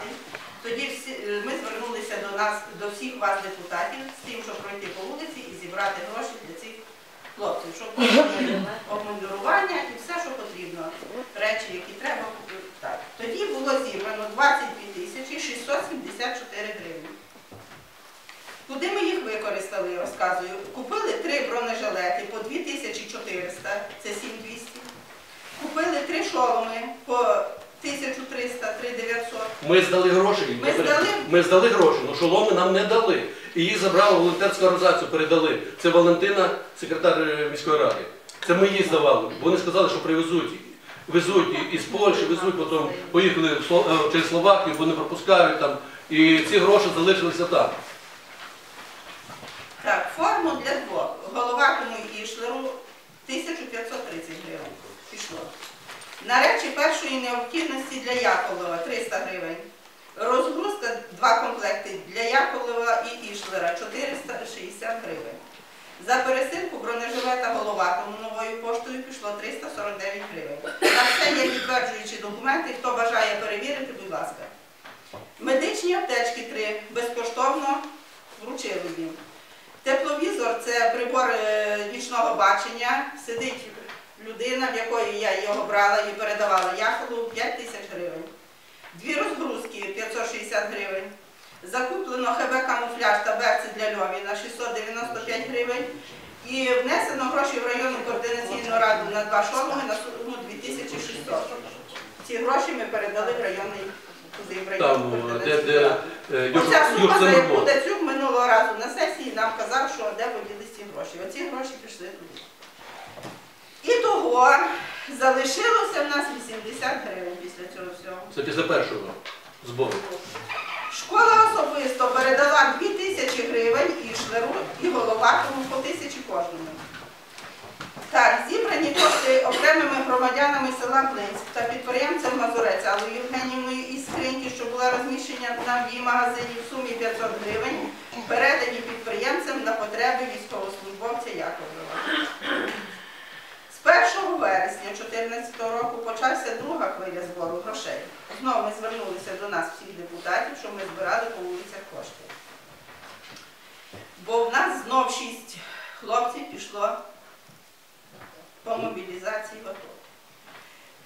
проголосувати. Тоді всі, е, ми звернулися до нас, до всіх вас, депутатів, з тим, щоб пройти по вулиці і зібрати гроші для цих хлопців, щоб обмундирування і все, що потрібно. Речі, які треба. Так. Тоді було зібрано 22 тисячі 674 гривні. Куди ми їх використали, розказую. Купили три бронежилети по 2400, це 7200. Купили три шоломи по 1300, 3900. Ми здали гроші. Ми здали? Ми здали гроші, але шоломи нам не дали. І їх забрали волонтерську організацію, передали. Це Валентина, секретар е, міської ради. Це ми їй здавали. Вони сказали, що привезуть. Везуть і- із Польщі, везуть, потім поїхали е, через Словакію, вони пропускають там. І ці гроші залишилися там. Так, форму для двох. Головатому і Ішлеру 1530 гривень пішло. На речі першої необхідності для Яковлева 300 гривень. Розгрузка два комплекти для Яковлева і Ішлера 460 гривень. За пересилку бронежилета головатому новою поштою пішло 349 гривень. На все є підтверджуючі документи. Хто бажає перевірити, будь ласка. Медичні аптечки 3 безкоштовно вручили їм. Тепловізор це прибор е, нічного бачення. Сидить людина, в якої я його брала і передавала Яхолу 5 тисяч гривень. Дві розгрузки 560 гривень. Закуплено ХБ камуфляж та берці для Льовіна 695 гривень. І внесено гроші в районну координаційну раду на два шоломи на суму 2600. Ці гроші ми передали в районний туди, в районну е, координаційну раду. е, Оця сума, за яку. Дацюк минулого разу на сесії нам казав, що де поділись ці гроші. Оці гроші пішли туди. І залишилося в нас 80 гривень після цього всього. Це після першого збору. Школа особисто передала 2 тисячі гривень Ішлеру і головатому по тисячі кожному. Так, зібрані кошти окремими громадянами села Блинськ та підприємцем Мазурець Аллою Євгенівною із скриньки, що була розміщена на її магазині в сумі 500 гривень, передані підприємцем на потреби військовослужбовця Яковлева. Почався друга хвиля збору грошей. Знову ми звернулися до нас всіх депутатів, що ми збирали по вулицях кошти. Бо в нас знов шість хлопців пішло по мобілізації АТО.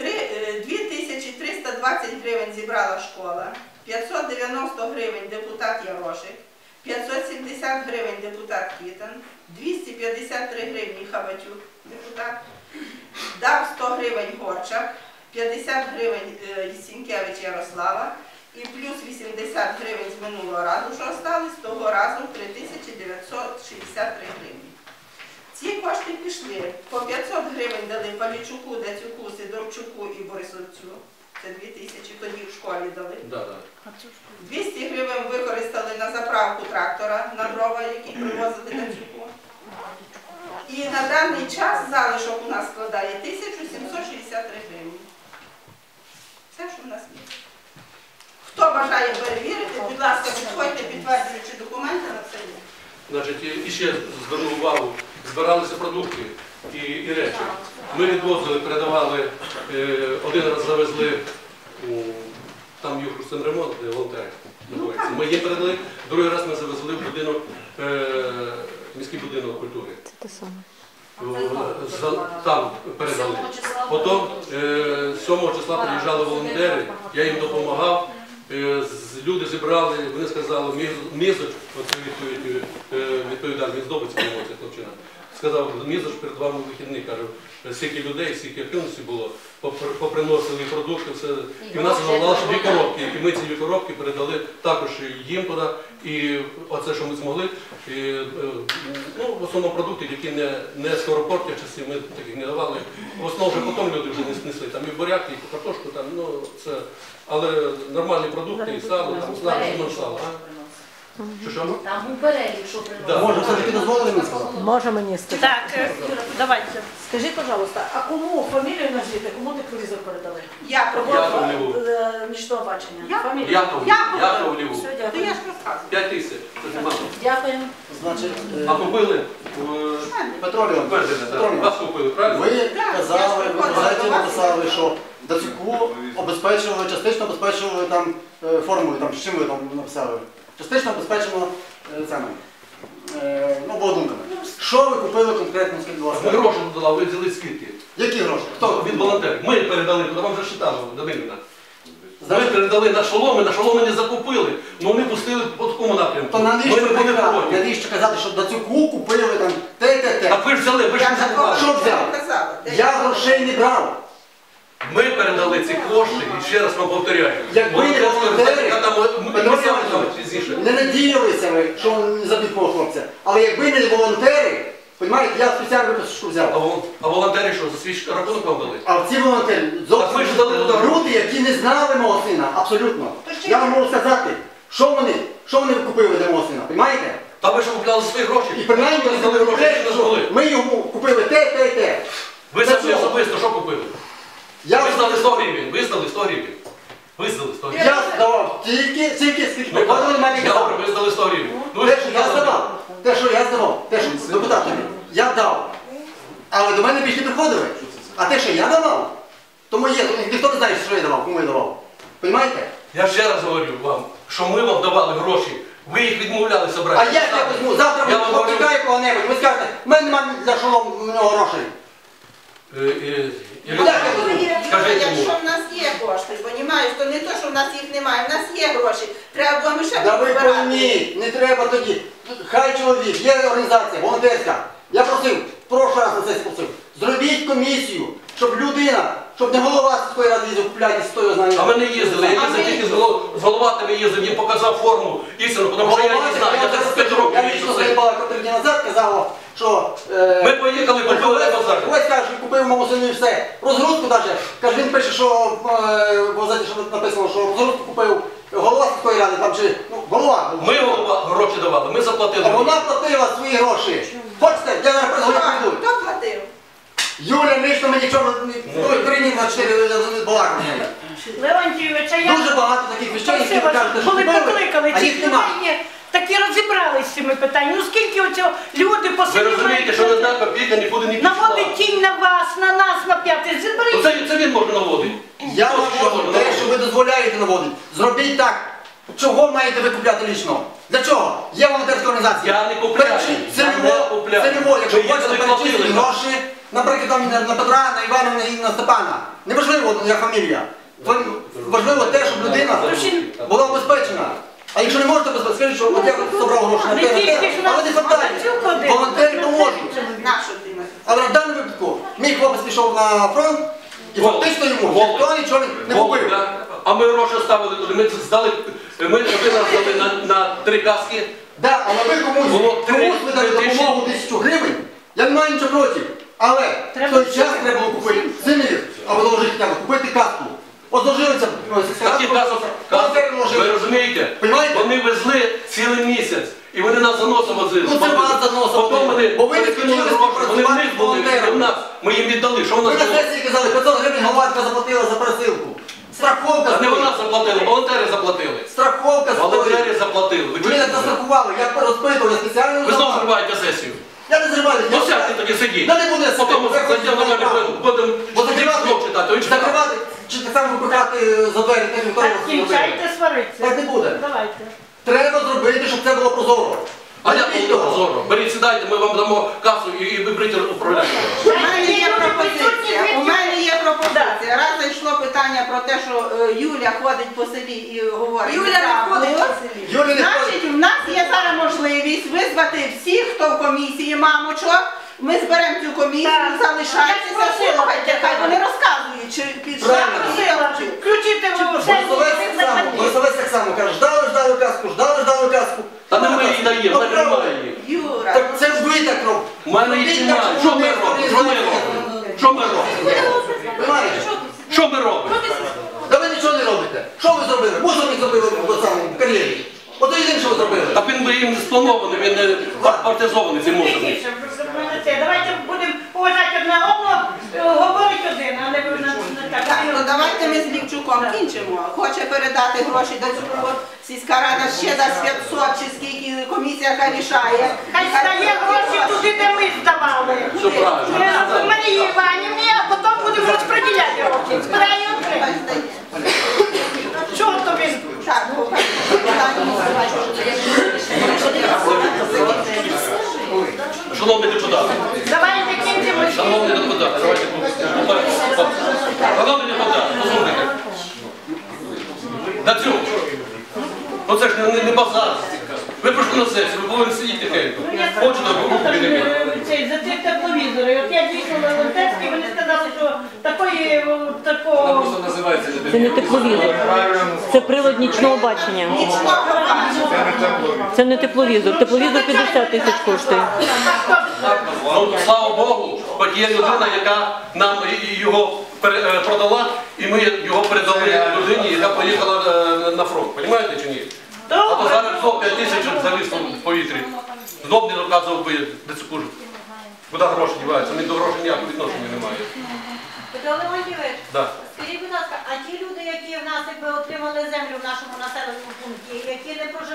Е, 2320 гривень зібрала школа, 590 гривень депутат Ярошик, 570 гривень депутат Кітан, 253 гривні Хабатюк, депутат, дав 100 гривень Горчак, 50 гривень е, Сінкевич Ярослава і плюс 80 гривень з минулого разу, що осталось, того разу 3963 гривні. Ці кошти пішли. По 500 гривень дали Палічуку, Дацюку, Сидорчуку і Борисовцю. Це 2 тисячі тоді в школі дали. Да, да. 200 гривень використали на заправку трактора на дрова, які привозили Дацюку. І на даний час залишок у нас складає 1763 гривні. Все, що в нас є. Хто бажає перевірити, будь ласка, підходьте, підтверджуючи документи на це є. Значить, і- ще звернув увагу, збиралися продукти і, і речі. Ми відвозили, передавали, е, один раз завезли у, там Юхрустин ремонт, де волонтери знаходяться. Ми їм передали, другий раз ми завезли в будинок, е, міський будинок культури. Це те саме. Там передали. Потім е, 7 числа приїжджали волонтери, я їм допомагав. Е, Люди зібрали, вони сказали, «Міз- мізоч, е, відповідальний це хлопчина. Сказав, мізоч перед вами вихідний, каже, скільки людей, скільки активності було, поприносили продукти, все. І в нас залишилося дві коробки, і ми ці дві коробки передали також їм туди. І оце, що ми змогли, і, е, ну, в основному продукти, які не, не скоропортні часи, ми таких не давали. В основному вже потім люди вже не несли. Там і буряк, і картошку, там, ну, це, але нормальні продукти, і сало, там, сало, ну, сало. А? Що, що? Там у перелік, що Да. приносить. Може, все-таки дозволили мені сказати? Може мені сказати. Так, е, давайте. Скажіть, пожалуйста, а кому фамілію назвіте, кому тепловізор передали? Я Робота Яковлеву. е, нічного бачення. Я- Фамілію. Яков, Яков. Яковліву. Все, дякую. я ж розказую. 5 тисяч. Це. Значить, е, А купили? в Петро Леонтович, Бердине, Петро. Вас купили, правильно? ви казали, ви до вас. написали, що Дацюку обезпечували, частично обезпечували там е, формою, там, з чим ви там написали. Частично обезпечено е, цими, е, ну, обладунками. Що ви купили конкретно, скажіть, будь Ми гроші додали, ви взяли скільки? Які гроші? Хто? Від волонтерів. Ми передали, то вам вже читали, Данилівна. Ми передали на шоломи, на шоломи не закупили, але вони пустили по такому напрямку. То Ми навіщо не були брехати? проти. Навіщо казати, що Дацюку купили там те, те, те. Так ви ж взяли, ви ж не закупали. Що взяв? Я грошей не брав. Ми передали ці кошти, і ще раз вам повторяю. Якби не волонтери, організація, там ми Петро писали там Іванович, пізніше. Не ви, що не заб'ють мого хлопця. Але якби не волонтери, розумієте, я спеціально виписку А, взяв. вол- а волонтери що, за свій рахунок вам дали? А ці волонтери Так ви ж дали туди зовсім гроші. люди, які не знали мого сина, абсолютно. То ще Я вам можу сказати, що вони, що вони купили для мого сина, розумієте? Та ви ж купляли за свої гроші. І принаймні Ви вони дали гроші, не що були. ми йому купили те, те, і те. Ви Для самі чого? особисто що купили? Я, Ви здали 100 гривень, ви здали 100 гривень. Ви здали 100 гривень. я здавав тільки, тільки скільки Ми приходили в мене я говорю, казали. ви здали 100 гривень. Ну, Те, ви що я здали. здавав, те, що я здавав, те, що депутат тобі, я дав. Але до мене більше не приходили. А те, що я давав, то моє, ніхто не знає, що я давав, кому я давав. Розумієте? Я ще раз говорю вам, що ми вам давали гроші, ви їх відмовлялися А брати. як я візьму? Завтра Я вам говорю, почекаю кого-небудь, ви скажете, в мене немає за шолом у нього грошей. Е, е, Ну, я Ну? Юра, Скажіть Якщо в нас є кошти, розумієш, то не то, що в нас їх немає, в нас є гроші. Треба було ми ще Да ви позбирати. пойміть, не треба тоді. Хай чоловік, є організація, волонтерська. Я просив, прошу раз на сесії просив, зробіть комісію, щоб людина, щоб не голова сільської ради їздив купляти стою знання. А ми не їздили, я їздив тільки з голов- з головатими їздив, їм показав форму істину, тому що я її знаю, я 35 років Я їжджу лічно заїбала котрі дні назад, казала, що... е, Ми поїхали, купили базар. Каже, моєму все. Розгрузку навіть. Каже, він пише, що е, в газеті що написано, що розгрузку купив голова сільської ради, там чи ну, голова. Ми голова гроші давали, ми заплатили. А вона платила свої гроші. Хочете, я Хто? призвоню. Хто платив? Юля лично мені нічого не ну, три дні на чотири балакав. Леонтійович, а я Дуже багато таких вещей, які ви кажете, що коли покликали а їх нема. Питання. Ну скільки оцього люди по Ви селі розумієте, що не одна копійка нікуди не пішла. наводить тінь на вас, на нас, на п'яти. Зіберіть. Оце це він може наводити. Я Хто ще наводжу може те, наводити? що ви дозволяєте наводити. Зробіть так. Чого маєте ви купляти лічно? Для чого? Є волонтерська організація. Я не купляю. Перечіть Я не цільово, купляю. цільово, якщо Ви хочете їздили, перечислити платили. гроші, наприклад, там на, на Петра, на Івана і на Степана. Неважливо, я фамілія. Важливо те, щоб людина була обезпечена. А якщо не можете безпечити, скажіть, що от я зібрав гроші на те, на те, але не хватає. Волонтери поможуть. Але в даному випадку мій хлопець пішов на фронт і Волк. фактично йому Волк. ніхто нічого не Волк, купив. да. А ми гроші ставили туди. Ми здали, ми один раз здали на, на три каски. Да, але ви комусь, Було три- комусь ви дали три тисячі. допомогу тисячу гривень, я не маю нічого проти. Але в Треба той час треба було купити синові, або доложити купити каску. От Такі касок, ви розумієте? Понімаєте? Вони везли цілий місяць. І вони нас за носом возили. Ну, це вас за носом Потім вони Бо ви не хотіли гроші, вони в них з були, волонтерами. в нас. Ми їм віддали. Що Ви вона на сесії казали, 500 гривень головатка заплатила за пересилку. Страховка не вона заплатила, волонтери заплатили. Страховка. Волонтери заплатили. Ви Ви чуєте? не застрахували, я розпитував, я спеціально Ви знову зриваєте сесію. Я не зриваю. Ну сядьте тоді сидіть. Та не буде сидіти. Потім Ви зайдемо до мене, хочете будемо Бо тоді закривати, знов читати. Він читав. закривати, чи так за двері, хто Так, кінчайте сваритися. Так не буде. Давайте. Треба зробити, щоб це було прозоро. А я Робіть прозоро. Беріть, сідайте, ми вам дамо касу і, і ви управляйте. У мене є пропозиція. У мене є пропозиція. Раз зайшло питання про те, що е, Юля ходить по селі і говорить. Юля не ходить по селі. Юлі не Значить, в нас є зараз можливість визвати всіх, хто в комісії, мамочок. Ми зберемо цю комісію, Так. Я залишайтеся, просила слухайте, хай вони розказують, чи під Правильно. Просила, включити в Борисовець так само, Борисовець так само каже, ждали, ждали казку, ждали, ждали казку. Та не ми її даємо, Ну, та немає її. Юра. Так це ж ви так робите. У мене їх немає. Що ми робимо? Що ми робимо? Що ми робимо? Що ми робимо? Да ви нічого не робите. Що ви зробили? Мусор не зробили в самому кар'єрі. От єдине, що ви зробили. Так він би їм спланований, він не партизований цей мусорний. Давайте будемо поважати одне одного, е, говорить один, а не ви на Так, так. ну давайте ми з Лівчуком кінчимо. Хоче передати гроші до цього. Сільська рада ще дасть 500 чи скільки комісія хай рішає. Хай стає гроші туди, де ми здавали. Все правильно. Е, Марії Іванівні, а потім будемо розподіляти. Збирає. Чого то він? Так, бо Шановні депутати, Давайте кінчимо. шановні депутати, давайте по- по- по- Шановні депутати, послухайте. На цьому. Ну це ж не, не, не базар. Ви прийшли на сесію, ви повинні сидіти тихенько. Хочете, руки не бити. Цей, за ці тепловізори. От я дійсно на Волонтерській, вони сказали, що такої, о, такого... Це не тепловізор. Це прилад нічного бачення. Це не тепловізор. Тепловізор 50 тисяч коштує. Ну, слава Богу, хоч є людина, яка нам і- і його пере- е, продала, і ми його передали людині, яка поїхала е, на фронт. Понімаєте чи ні? А то зараз знов 5 тисяч зависло в повітрі. Знов не доказував би, де це кужить. Куди гроші діваються? Вони до грошей ніякого відношення немає. Петро Леонтьович, Да. скажіть, будь ласка, а ті люди, які в нас якби отримали землю в нашому населеному пункті, які не проживають?